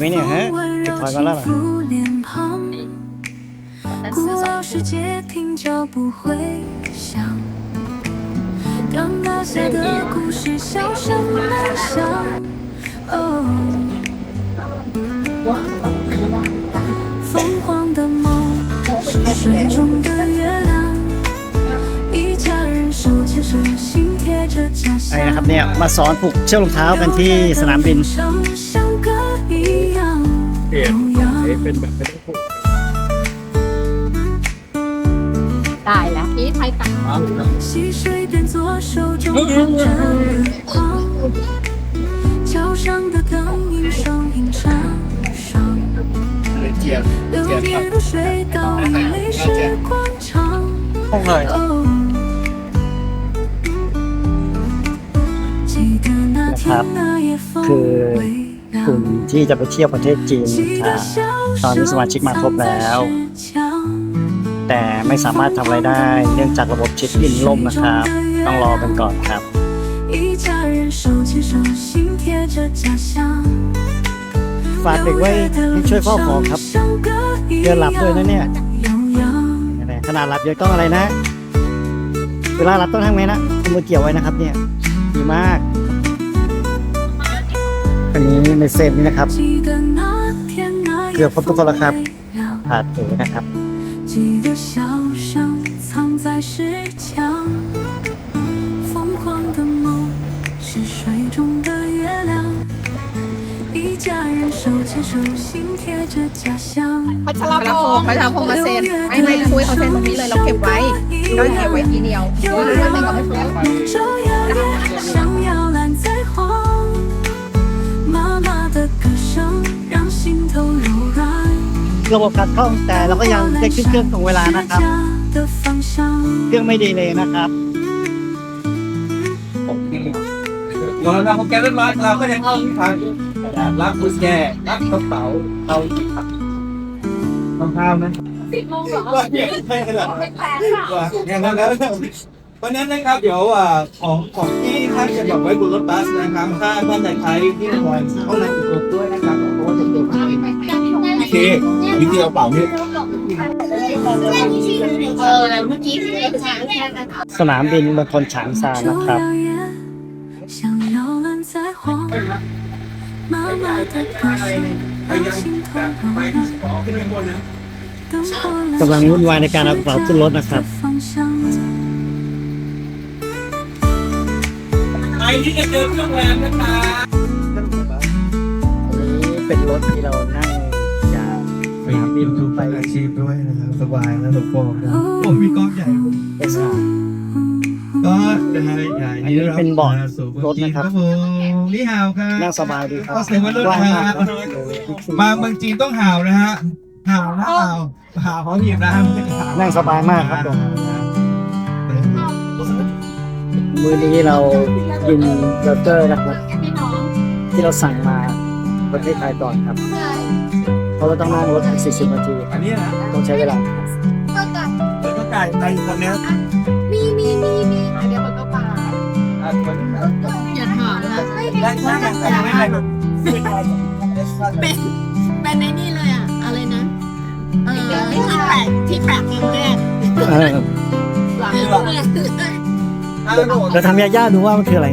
没呢嘿就跑过来了脸庞，古老世界听着不会响。当落下的故事小声漫响，哦，疯狂的梦是水中的月亮，一家人手牵手，心贴着家 ไอ้ 乡 นะครับเนี่ยมาสอนผูกเชือกรองเท้ากันที่สนามบิน 像像歌一样悠扬。 เป็นแบบไม่ต้องผูก ได้แล้วนี่ไทยกัน 溪水变作手中点着月光，桥上的灯影双影插上，流年如水倒映历史广场。 ห้องเลย 哦，记得那天那夜风 คือ 微 กลุ่มที่จะไปเที่ยวประเทศจีนค่ะตอนนี้สมาชิกมาครบแล้ว แต่ไม่สามารถทำอะไรได้ เนื่องจากระบบชิดอินล่มนะครับ ต้องรอกันก่อนครับฝากเด็กไว้ช่วยพ่อของครับเดินหลับด้วยนะเนี่ยขนาดหลับเยังต้องอะไรนะ เวลาหลับต้องทำไงนะคุณมือเกี่ยวไว้นะครับเนี่ยดีมาก อันนี้ในเซตนี้นะครับ เกือบครบทุกคนแล้วครับผ่าดเอนะครับพัชรพงศ์พัชรพงศ์มาเซ็นไม่ไม่ช่วยเขาเซ็นตรงนี้เลยเราเก็บไว้เราเก็บไว้ทีเดียวเพราะว่ามันก็ไม่ถูก ระบบขัดข้องแต่เราก็ยังเช็คเครื่องตรงเวลานะครับ เครื่องไม่ดีเลยนะครับ ตอนนั้นของแกนั้นมาเราก็ยังเข้าที่ทางรับกุญแจรับกระเป๋าเอารองเท้าวนะสิบโมงเหรอก็ยังไม่ขนาดนั้นอย่างนั้นแล้ววันนั้นนะครับเดี๋ยวอ่าของของที่ท่านจะบอกไว้บนรถบัสนะครับถ้าท่านใดใช้ที่ควยเข้ามาติดรถด้วยนะครับเพราะว่าจะเกิด ควิธีเดียเเมื่อพี่สนามบินมณฑลฉางซานะครับ กำลังวุ่นวายในการเอากระเป๋าขึ้นรถนะครับ ไปที่จะเจอเครื่องแรมนะคะ นี่เป็นรถที่เรานั่ง สนามบินไปอาชีพด้วยนะครับสบายนะทุกคนผมมีกล้องใหญ่ไปสนามก็นะฮะใหญ่อันนี้เป็นเบาะรถนะครับผมนี่ฮาวครับนั่งสบายดีครับก็แสดงว่ารุ่นกว้างนะมากฮะครับมาเมืองจีนต้องฮาวนะฮะฮาวนะฮาวฮาวเขาหยิบนะฮะไม่ใช่ฮาวนั่งสบายมากครับผมมือนี้เรากินเบอร์เกอร์นะครับ ที่เราสั่งมาประเทศไทยก่อนครับ เพราะเราต้องนั่งรถ40 นาที อันนี้นะต้องใช้เวลาแล้วก็ไก่ไก่คนเนี้ยมีมีมีมีเดี๋ยวมันก็ปาอะคนอย่าถามนะแรกแรกแต่ไม่ได้แบบเป็นเป็นในนี่เลยอะ อะไรนะ เออที่แปลกที่แปลกครั้งแรกเออหลังเลยเราทำยาๆดูว่ามันคืออะไร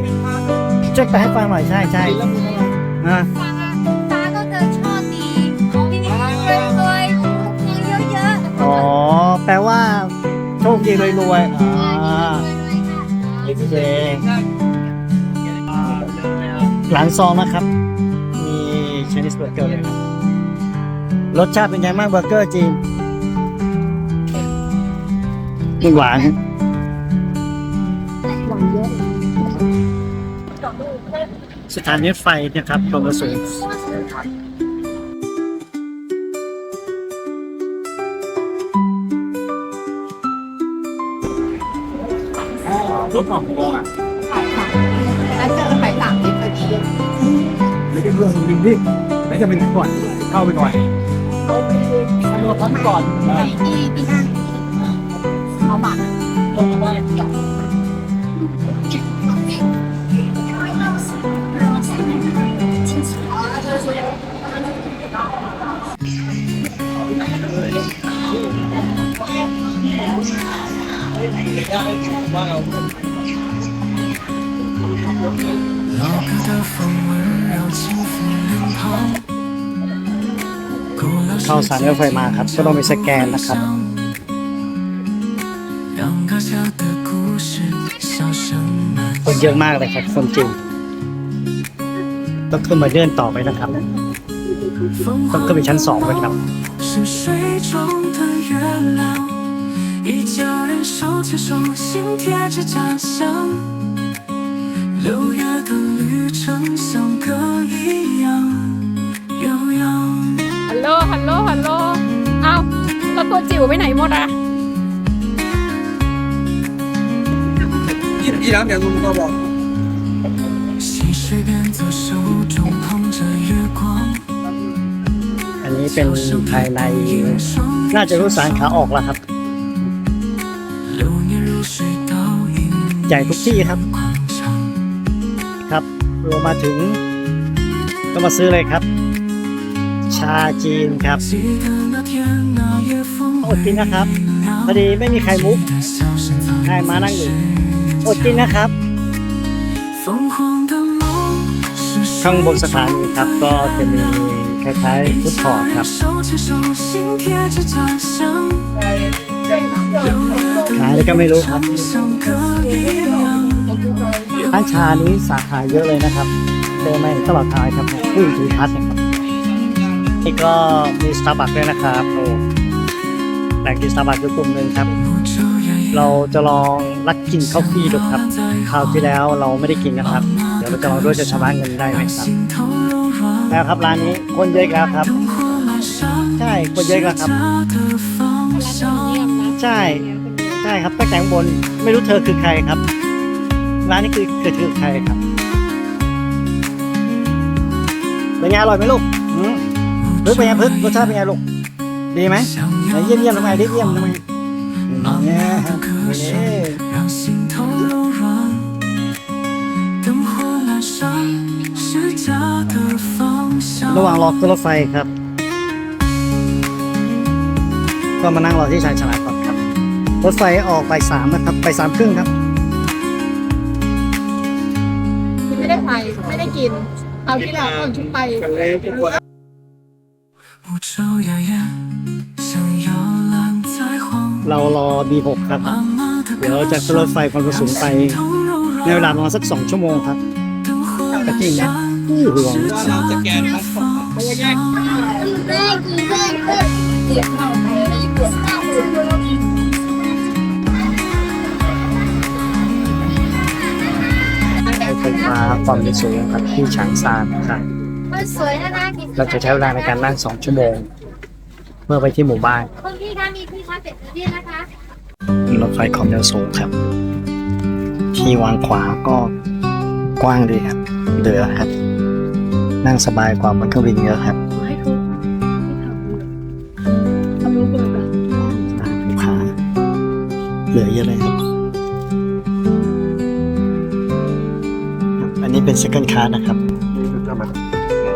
เช็คไปให้ฟังหน่อยใช่ใช่อ่า แปลว่าโชคดีรวยๆอ่าโอเคหลังซองนะครับ มีชนิสเบอร์เกอร์เลยครับรสชาติเป็นไงบ้างเบอร์เกอร์จีนไม่หวานสถานีรถไฟนะครับตรงกระสูง รถของโกงอะขาแล้วเจอไข่ต่างประเทศไม่ได้เรื่องจริงพี่ไม่จะเป็นก่อนเข้าไปก่อนเขาไปสำรวจเขาก่อนไปที่ที่นั่นเอาบัตรลงมาจอดว้าว เรา 老歌的风温柔轻抚脸庞，古老 เข้าสถารรถไฟมาครับ ก็ต้องไปสแกนนะครับ 两个家的故事，笑声满 คนเยอะมากเลยครับ คนจริง ต้องขึ้นมาเดินต่อไปนะครับ 风 ต้องขึ้นไปชั้นสองเลยครับ 是水中的月亮，一家人手牵手，心贴着家乡。 六月的旅程像歌一样悠扬。 ฮัลโหล ฮัลโหล ฮัลโหล เอ้าแล้วตัวจิ๋วไปไหนหมดอ่ะ 一一两点钟到吧。溪水边侧手中捧着月光， อันนี้เป็นภายใน น่าจะรู้สารขาออกแล้วครับ 流年如水倒映 ใหญ่ทุกที่ครับ 广场。 ครับ ลงมาถึง ก็มาซื้อเลยครับ ชาจีนครับอดกินนะครับ พอดีไม่มีใครมุกใครมานั่งอยู่อดกินนะครับ ข้างบนสถานีครับก็จะมีคล้ายๆฟุตพอร์ตครับขายแล้วก็ไม่รู้ครับ ร้านชานี้สาขาเยอะเลยนะครับเจอไหมตลอดทางครับผู้ถือพัดนะครับนี่ก็มีสตาร์บัคด้วยนะครับโอ้แหล่งกินสตาร์บัคอยู่กลุ่มหนึ่งครับ เราจะลองรักกินข้าวฟี่ดูครับคราวที่แล้วเราไม่ได้กินนะครับ เดี๋ยวเราจะลองด้วยจะชำระเงินได้ไหมครับแล้วครับร้านนี้คนเยอะแล้วครับ ใช่คนเยอะแล้วครับใช่ใช่ครับแป้งแต่บนไม่รู้เธอคือใครครับ ร้านนี้คือเกิดขึ้นใครครับ เป็นไงอร่อยไหมลูกพึกเป็นไงพึกรสชาติเป็นไงลูก ดีไหมเยี่ยมเยี่ยมทำไมดิเยี่ยมทำไมเนี่ยระหว่างรอขึ้นรถไฟครับ ก็มานั่งรอที่ชายฉลาดก่อนครับ รถไฟออกไปสามนะครับ ไปสามครึ่งครับ กินเอาที่แล้วก่อนชุดไปเรารอ B6 ครับ เดี๋ยวเราจะขึ้นรถไฟความเร็วสูงไป ในเวลาประมาณสักสองชั่วโมงครับกระจริงนะผู้ห่วงจะแกนพร์ตไม่ยาก ฟฟ้าความเร็วสูงครับที่ฉางซานครับมันสวยนะนะกินเราจะใช้เวลาในการนั่งสองชั่วโมง เมื่อไปที่หมู่บ้านคุณพี่คะมีที่ชาร์จแบตเตอรี่นะคะรถไฟความเร็วสูงครับ ที่วางขวาก็กว้างดีครับ เหลือครับ นั่งสบายกว่าบนเครื่องบินเยอะครับ เป็นเซคันด์าร์นะครับ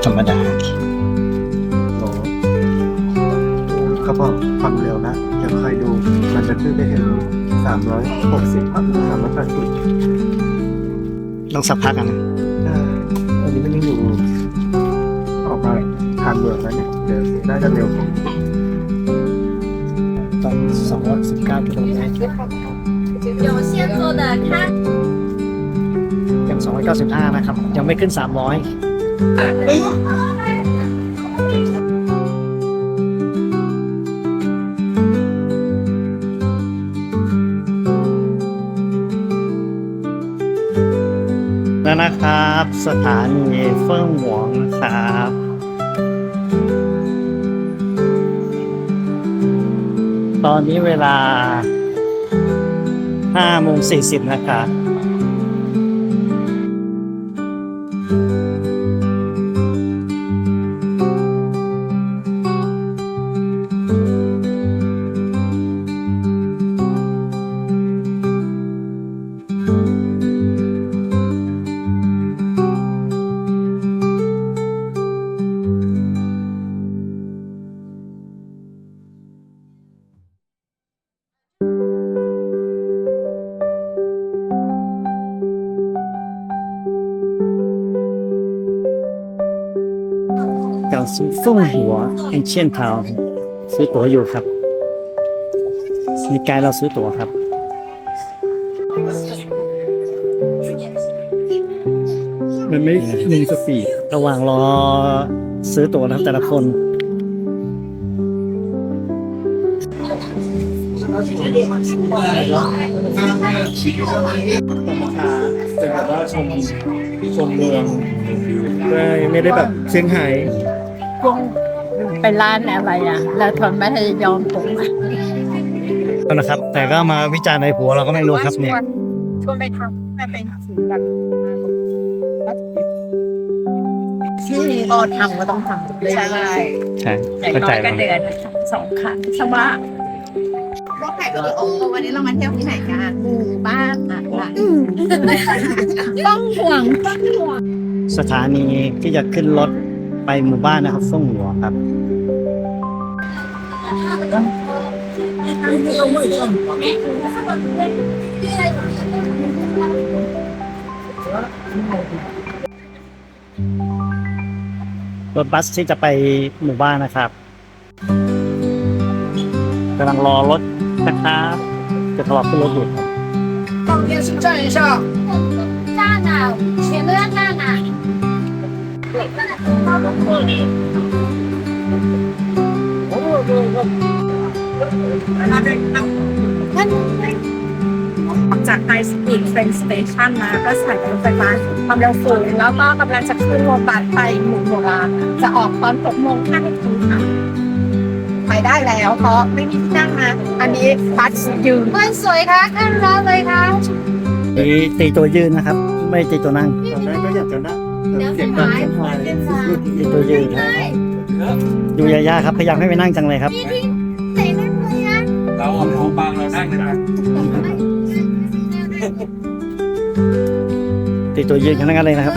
ธรรมดารอขาบอกความเร็วนะเดี๋ยวคอยดู มันจะขึ้นไปห็นสามร้อยหกสิบพันสามร้อยแปดสิบต้องสักพักอะนะอันนี้มันยังอยู่ออกมาทางเมืองแล้วเนี่ยเดี๋ยวน่าจะเร็วตอนสองร้อยสิบเก้ากิโลเมตร 295 นะครับ ยังไม่ขึ้น 300แล้วนะครับ สถานีเฟิ่งหวงนะครับ ตอนนี้เวลา5โมง40 นะครับ ส่งหัวเอเชียนทาวซื้อตั๋วอยู่ครับมีไกด์เราซื้อตั๋วครับมันไม่ลงสปีดระหว่างรอซื้อตั๋วนะครับแต่ละคนแต่แบบว่าชมชมเมืองไม่ไม่ได้แบบเซี่ยงไฮ้วง ไปร้านอะไรอะแล้วทนไม่ให้ยอมผมอะนะครับ แต่ก็มาวิจารณ์ในผัวเราก็ไม่รู้ครับเนี่ยชวนไปทำให้เป็นสื่อกันที่ก็ทำก็ต้องทำใช่ใช่อย่างเข้าน้ใจอยก็มันเดือนสองครั้งใช่ไหมก็ถ่ายวิดีโอวันนี้เรามาเที่ยวที่ไหนกันหมู่บ้านอะไรต้องห่วงต้องห่วงสถานีที่จะขึ้นรถไปหมู่บ้านนะครับส่งหัวครับ รถบัสที่จะไปหมู่บ้านนะครับกำลังรอรถนะครับจะทะเลาะขึ้นรถอยู่ครับ 大脑，全都要大脑。 ออกจากไฮสปีดเฟนสเตชันมาก็สายรถไฟฟ้าความเร็วสูงแล้วก็กำลังจะขึ้นโมบัสไปหมู่โบราณจะออกตอน6โมง5นาทีค่ะไปได้แล้วเพราะไม่มีที่นั่งนะ อันนี้บัสยืนเพื่นสวยค่ะขึ้นรถเลยค่ะตีตีตัวยืนนะครับ ไม่ตีตัวนั่งตอนนั้นก็อยากจะนั่งเสียงดังเสียงไฟตีตัวยืนครับดูยายาครับพยายามให้ไปนั่งจังเลยครับางเรานั่งนะ ตีตัวยืนกันทั้งนั้นเลยนะครับ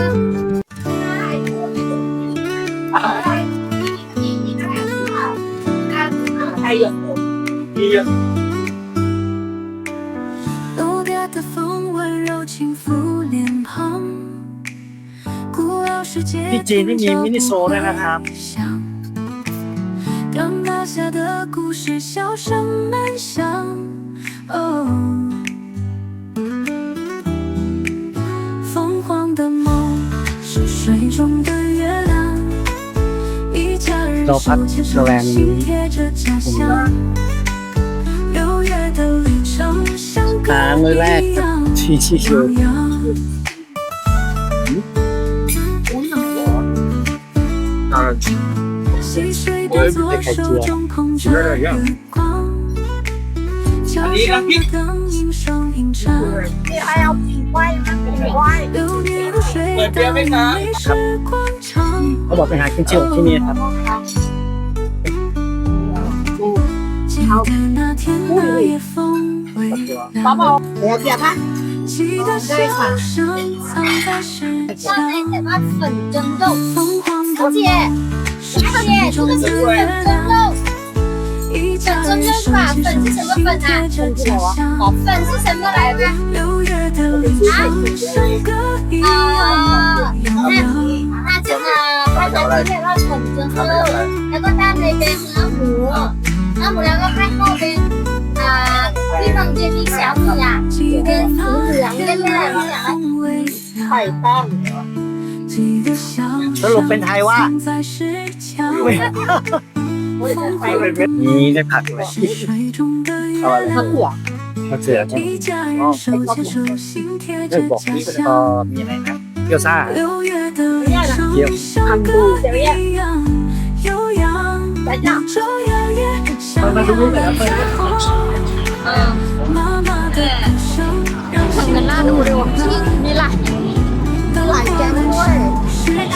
路边的风温柔轻抚脸庞，古老世界 ที่จีนนี่มีมินิโซด้วยนะครับ 想让那下的故事笑声满响。 罗帕，罗兰尼。看我来，起起手。嗯？我也是在开，有点儿。你敢拼？不是，你还要拼乖呀，乖。乖我宝贝，还跟借我拼命。宝宝，我点它。嗯，这一款。上面给它粉蒸肉。小姐，小姐，这个粉。一家粉蒸人手肉是吧？牵粉是什手么粉啊？心贴着家乡。粉是什么来的？六月的旅程像歌一啊，样悠那扬。那这个刚才今天那粉蒸肉，แล้วก็ด้านในเป็นเนื้อหมูเนื้อหมูแล้วก็ข้างนอกเป็นอ่าที่房间มี小米啊，记跟得紫那紫啊，跟天那两那个风微凉， ไข่ต้ม 记得笑 สรุปเป็นไทยว่า 声在石墙。 นี่ได้ผักไหมเอาอะไรผักหัวผักเสือใช่ไหมอ๋อเดี๋ยวบอกนี่ก็มีอะไรนะเกี๊ยวซ่าเกี๊ยวทำดูเดี๋ยวเนี่ยแต่ยังมันมาดูรูปแบบเปิดเออทำกันล่าดูเร็วนี่หลายหลายแก๊งด้วย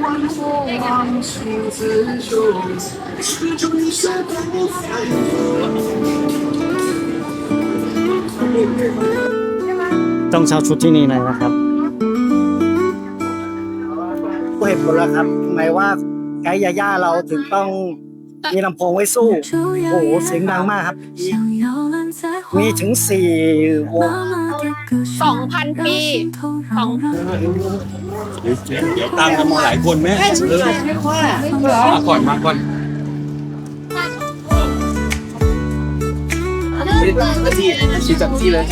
光是家的方向。 เอ๋อ 一 ต้องเช่าชุดที่นี่เลยนะครับก็เห็นผลแล้วครับทำไมว่าไกด์ยาย่าเราถึงต้องมีลำโพงไว้สู้ โอ้โห เสียงดังมากครับ มีถึงสี่วง สองพันปีสองเดี๋ยวตามกันมาหลายคนไหมมาก่อนมาก่อนที่ชี้จับที่เลย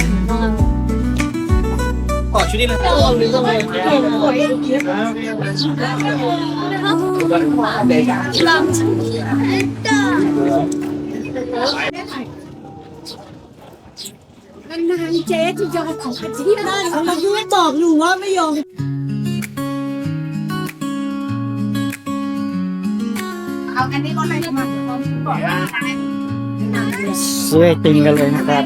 ขอชุดนี้เลยเอาอันนี้ก็ได้มาซื้อไอติมกันเลยนะครั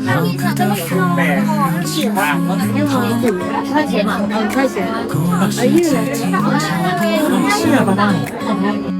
บ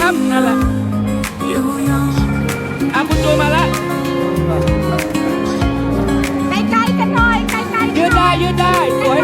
ได้แล้วครับนั่นแหละ悠扬。อะคุณจูนมาแล้วใกล้ๆกันหน่อยใกล้ๆยืดได้ยืดได้สวยเลย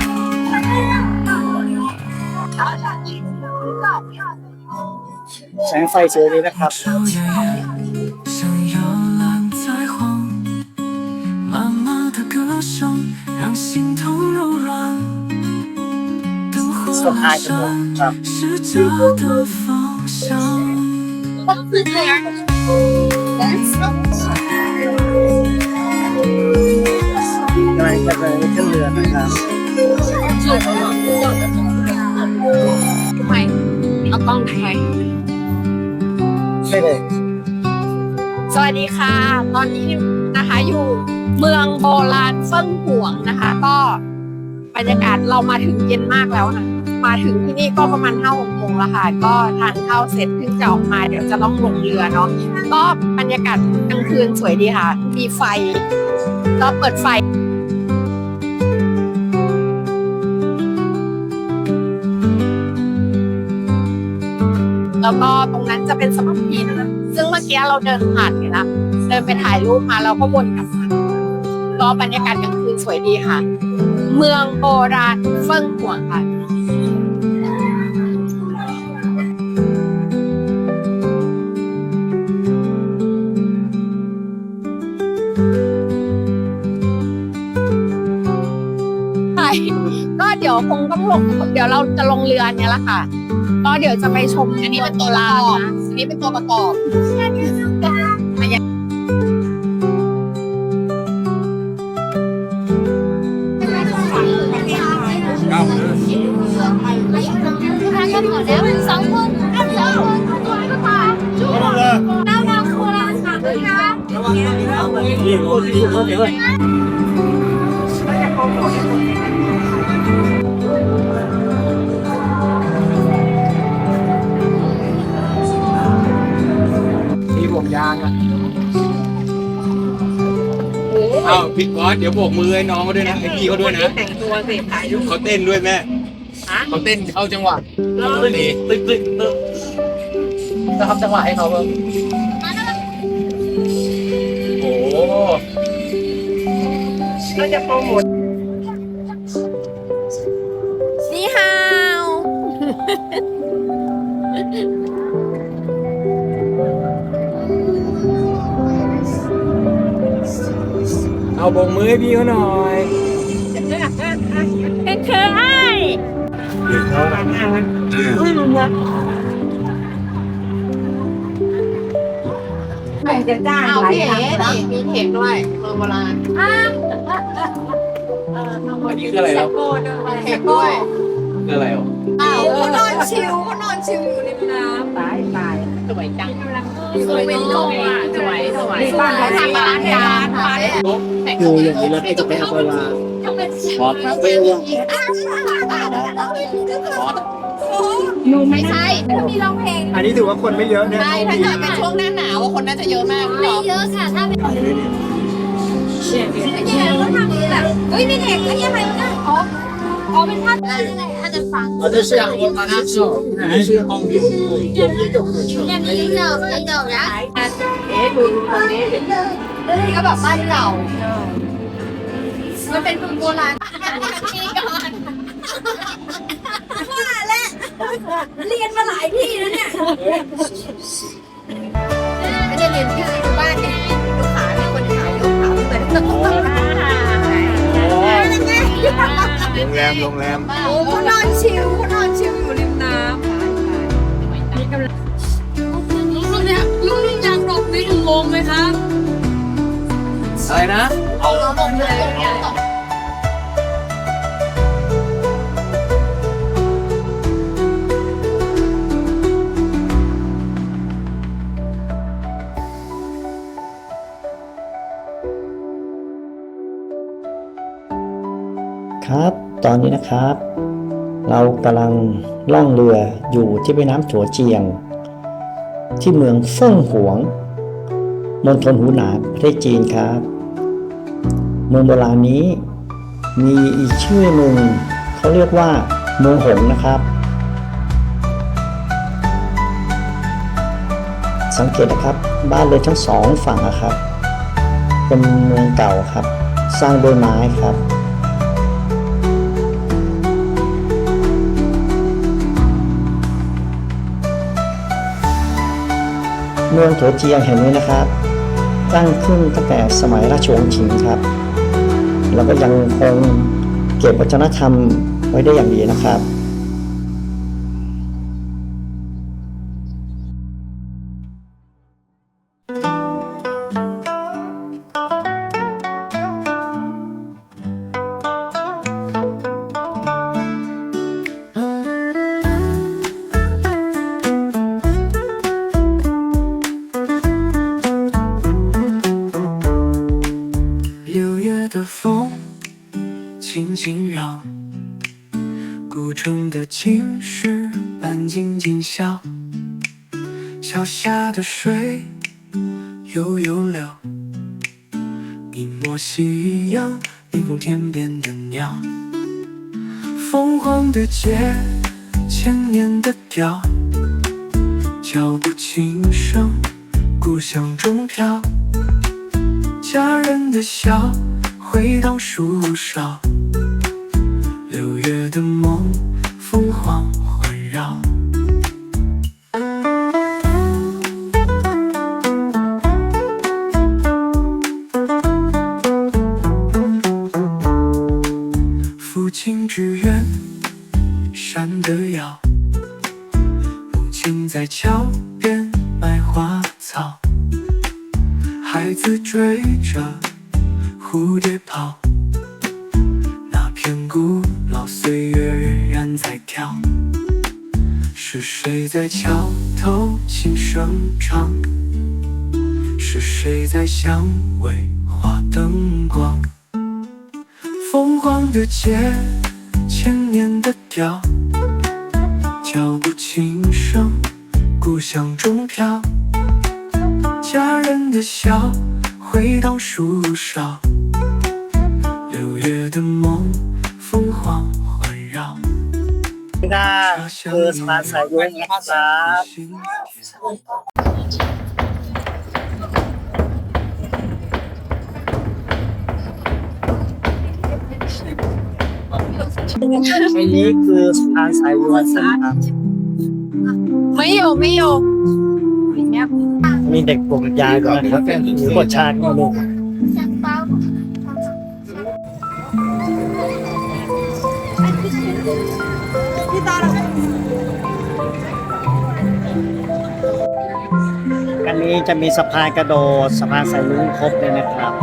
แสงไฟสวยดีนะครับสบายจังเลยครับกำลังจะเดินขึ้นเรือนะครับทำไมเอากล้องทำไม ช่เลยสวัสดีค่ะ ตอนนี้นะคะอยู่เมืองโบราณเฟิ่งหวงนะคะ ก็บรรยากาศเรามาถึงเย็นมากแล้วนะมาถึงที่นี่ก็ประมาณห้าหกโมงแล้วค่ะ ก็ทานข้าวเสร็จเพิ่งจะออกมาเดี๋ยวจะต้องลงเรือเนาะก็บรรยากาศกลางคืนสวยดีค่ะ มีไฟ ก็เปิดไฟ แล้วก็ตรงนั้นจะเป็นสมาธินะคะซึ่งเมื่อกี้เราเดินผ่านไปล้วเดินไปถ่ายรูปมาเราก็วนกลับมาก็บรรยากาศกลางคืนสวยดีค่ะ เมืองโบราณเฟิ่งหวงค่ะใช่ก็เดี๋ยวคงต้องลงเดี๋ยวเราจะลงเรือเนี่ยละค่ะ ก็เดี๋ยวจะไปชม อันนี้เป็นตัวประกอบอันนี้เป็นตัวประกอบเก้า他要 อ้าวพี่ก๊อตเดี๋ยวโบกมือให้น้องเขาด้วยนะให้พี่เขาด้วยนะแต่งตัวสิถ่ายรูปเขาเต้นด้วยแม่เขาเต้นเข้าจังหวะตึ้งตึ้งตึ้งตึ้งจะทำจังหวะให้เขาเพิ่มโอ้โหก็จะโปรโมทนี่ฮาว เอาโบกมือให้พี่เขาหน่อยเป็นคือไอ้จะจ้างหลายครั้งแล้วมีเข็มด้วยเมืองโบราณอันนี้คืออะไรแล้วเข็มด้วยคืออะไรอะเขานอนชิวเขานอนชิวอยู่ริมน้ สวยเป็นโลกอะสวยสวยมีบ้านเขาทำร้านยาร้านคืออย่างนี้นะพี่จะไปเอาไปวางพอดเวลพอดหนูไม่ใช่มีร้องเพลงอันนี้ถือว่าคนไม่เยอะเนี่ยใช่ถ้าเกิดเป็นช่วงหน้าหนาวคนน่าจะเยอะมากไม่เยอะค่ะถ้าเป็นเนี่ยก็ทำแบบเฮ้ยเป็เด็กไอ้ยังไงอ๋ออ๋อเป็นภาพอะไร 的房子，这是我妈妈手，还是后面有一种的车。那里有那个，然后 เอ๊ะดูตรงนี้นี่ก็แบบบ้านเก่ามันเป็นเมืองโบราณ นี่ก่อน เรียนมาหลายที่แล้วเนี่ย ไม่ได้เรียนที่บ้านเนี่ย ลูกค้ามีคนขายลูกค้าเหมือนตึก โรงแรมโรงแรมโอ้เขานอนชิลเขานอนชิลอยู่ริมน้ำเนี่ยยุ่งยังหลบไม่ถึงงงไหมคะอะไรนะ อนนี้นะครับ เรากำลังล่องเรืออยู่ที่แม่น้ำจัวเจียง ที่เมืองเฟิ่งหวงมณฑลหูหนานประเทศจีนครับ เมืองโบราณนี้มีอีกชื่อหนึ่งเขาเรียกว่าเมืองหงนะครับ สังเกตนะครับบ้านเรือนทั้งสองฝั่งนะครับ เป็นเมืองเก่าครับ สร้างด้วยไม้ครับ เมืองโถเจียงแห่งนี้นะครับ ตั้งขึ้นตั้งแต่สมัยราชวงศ์ชิงครับ แล้วก็ยังคงเก็บวัฒนธรรมไว้ได้อย่างดีนะครับ 的青石板静静笑，小溪的水悠悠流，一抹夕阳映红天边的鸟，凤凰的街，千年的调，脚步轻声，故乡中飘。家人的笑回荡树梢，六月的梦，凤凰环绕父亲只愿山的腰母亲在桥边卖花草。孩子追着蝴蝶跑。那片古老岁月在跳。是谁在桥头轻声唱？是谁在巷尾画灯光？凤凰的街，千年的调，脚步轻声，故乡中飘。家人的笑，回荡树梢，六月的梦，凤凰。 ด้าเออสมาสายลุงนะครับอันนี้คือสถานสายล้วนนครับไม่อยู่ไม่อยู่มีเด็กผมยาวด้วนะครับหรือบทชาญก็ลูก นี้จะมีสะพานกระโดดสะพานสายลุ้งครบเลยนะครับ